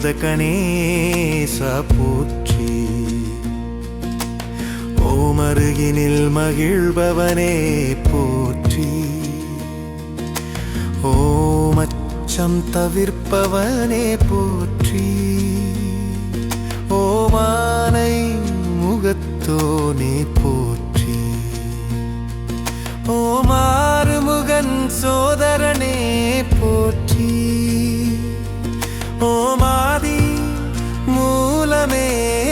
பரிசுத்த கணேசா போற்றி ஓமருகினில் மகிழ்பவனே போற்றி. ஓமச்சம் தவிர்ப்பவனே போற்றி. ஓமானை முகத்தோனே போற்றி. ஓமாறுமுகன் சோதரனே போற்றி. ஓம் coming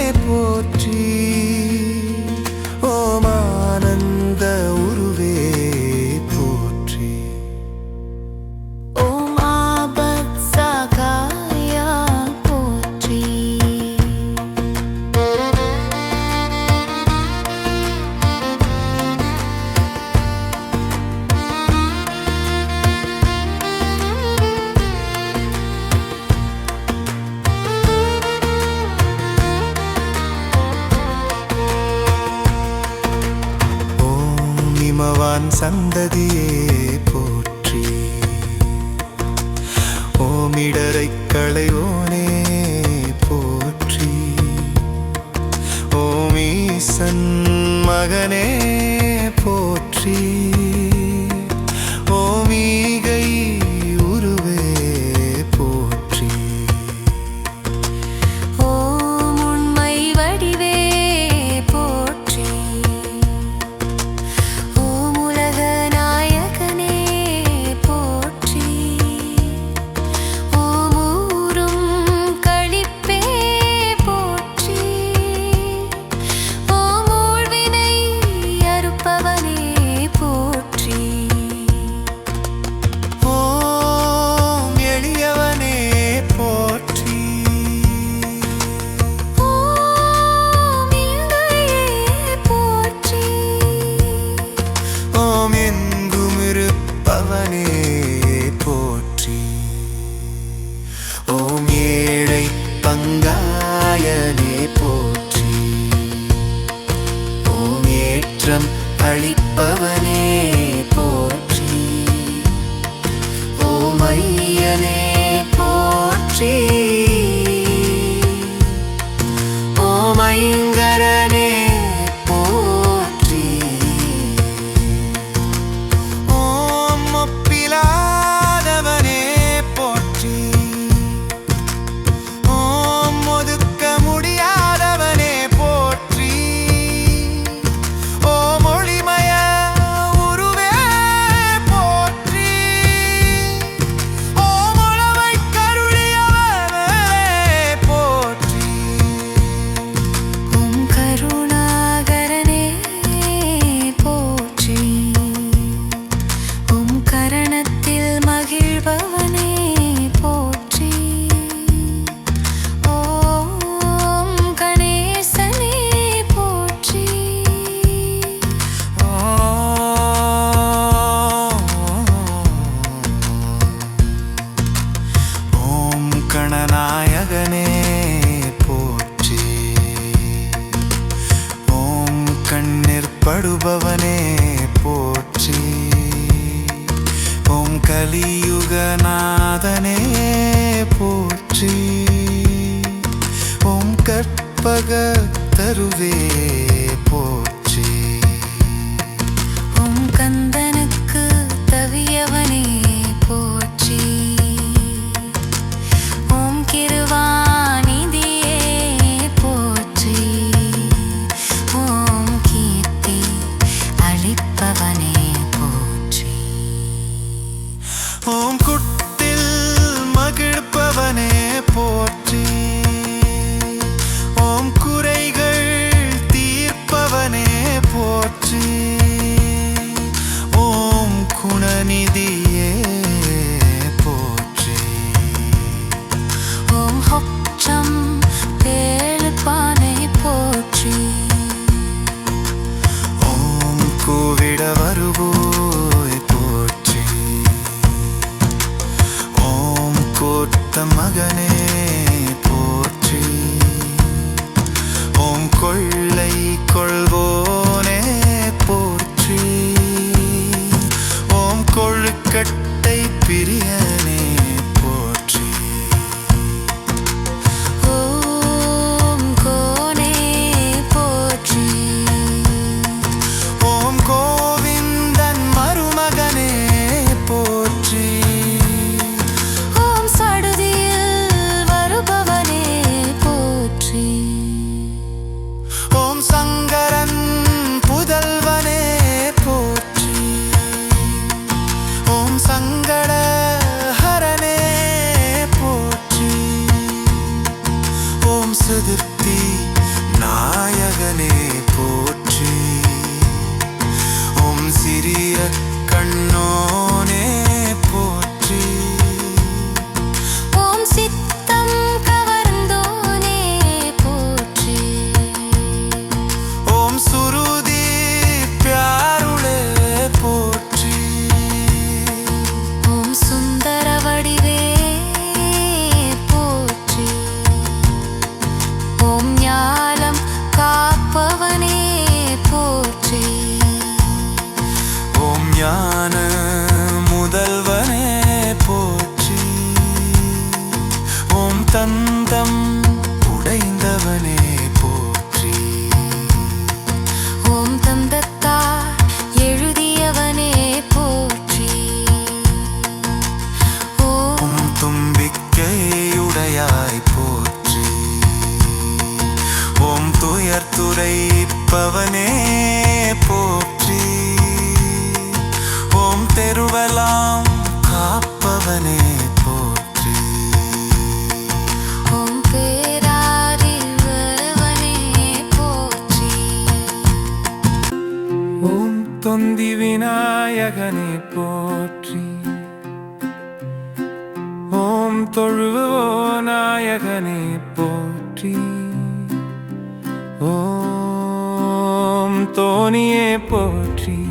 மகனே. sufrir. கரணத்தில் மகிழ்பவனே போற்றி. ஓம் கணேசனே போற்றி. ஓம் கணநாயகனே போற்றி. ஓம் கண்ணிற்படுபவன் நாதனே போற்றி. ஓம் கற்பக தருவே போ பொந்தி விநாயகனை போற்றி. ஓம் தொழுவோ நாயகனை போற்றி. ஓம் தோனியே போற்றி.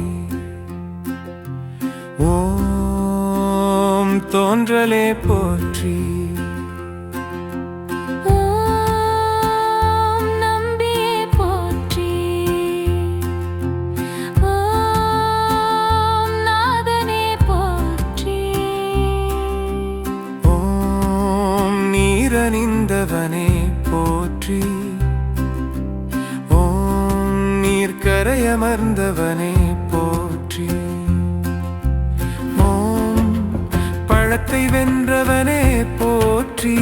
ஓம் தோன்றலே போற்றி. அமர்ந்தவனே போற்றி. மோம் பழத்தை வென்றவனே போற்றி.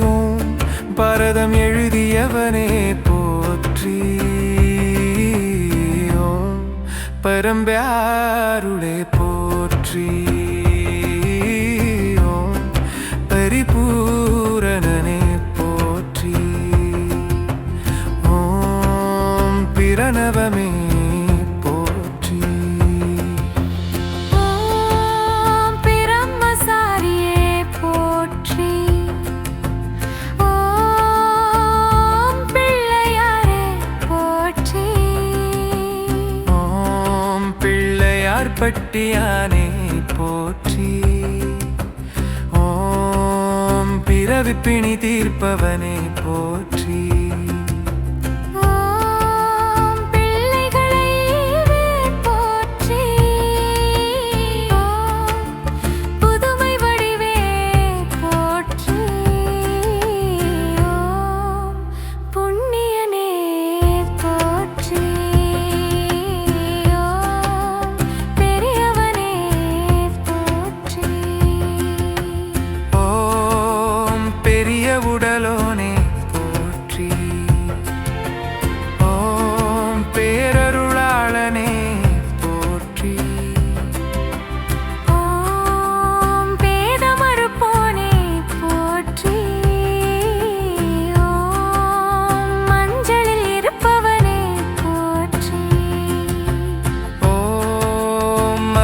ஓம் பரதம் எழுதியவனே போற்றி. ஓம் பரம்பருளே போற்றி. பட்டியானே போற்றி. ஓம் பிறவி பிணி தீர்ப்பவனே போற்றி.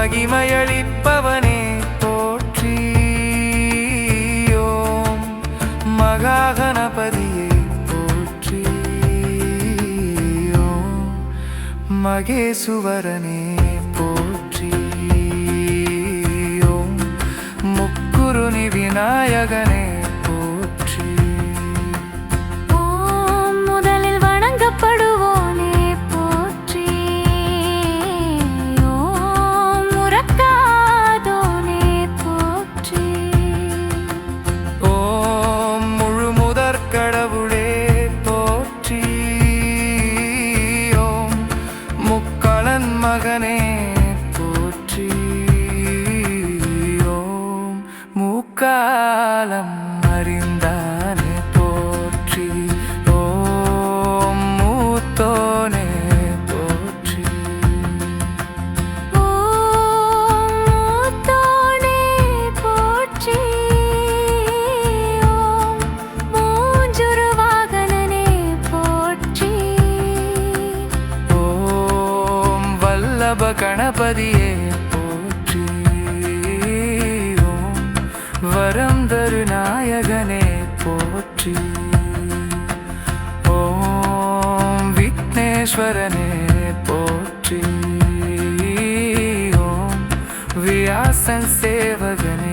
மகிமையளிப்பவனே போற்றியோம். மகாகணபதியே போற்றியோம். மகேசுவரனே போற்றியோம். முக்குருணி விநாயகனே மகனே போற்றி ஓம் மூக்கா கணபதியே போற்றி. ஓம் வரம் தரு நாயகனே போற்றி. ஓம் விக்னேஸ்வரனே போற்றி. ஓம் வியாசன் சேவகனே